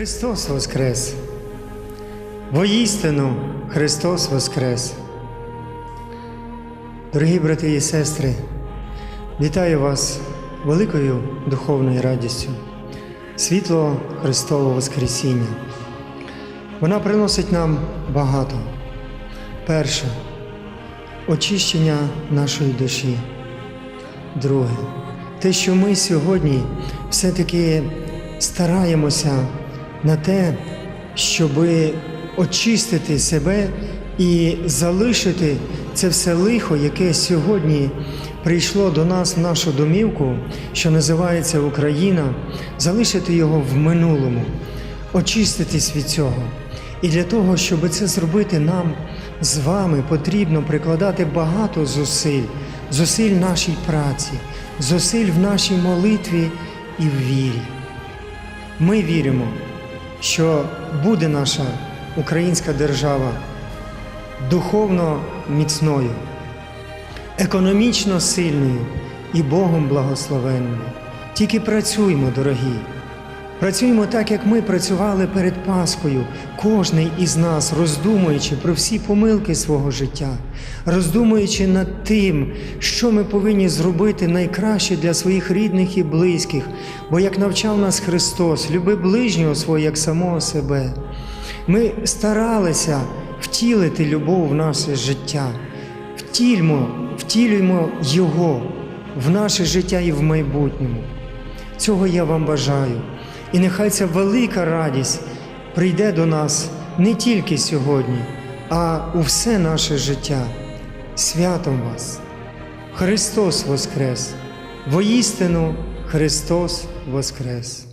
Христос Воскрес! Воістину Христос Воскрес! Дорогі брати і сестри, вітаю вас великою духовною радістю, світло Христового Воскресіння. Вона приносить нам багато. Перше очищення нашої душі. Друге, те, що ми сьогодні все-таки стараємося на те, щоб очистити себе і залишити це все лихо, яке сьогодні прийшло до нас в нашу домівку, що називається Україна, залишити його в минулому, очиститись від цього. І для того, щоб це зробити, нам з вами потрібно прикладати багато зусиль, зусиль нашій праці, зусиль в нашій молитві і в вірі. Ми віримо, що буде наша українська держава духовно міцною, економічно сильною і Богом благословенною. Тільки працюємо, дорогі. Працюємо так, як ми працювали перед Паскою, кожний із нас, роздумуючи про всі помилки свого життя, роздумуючи над тим, що ми повинні зробити найкраще для своїх рідних і близьких, бо як навчав нас Христос, люби ближнього свого як самого себе. Ми старалися втілити любов в наше життя, втільмо, втілюємо Його в наше життя і в майбутньому. Цього я вам бажаю. І нехай ця велика радість прийде до нас не тільки сьогодні, а у все наше життя. Святом вас! Христос Воскрес! Воістину Христос Воскрес!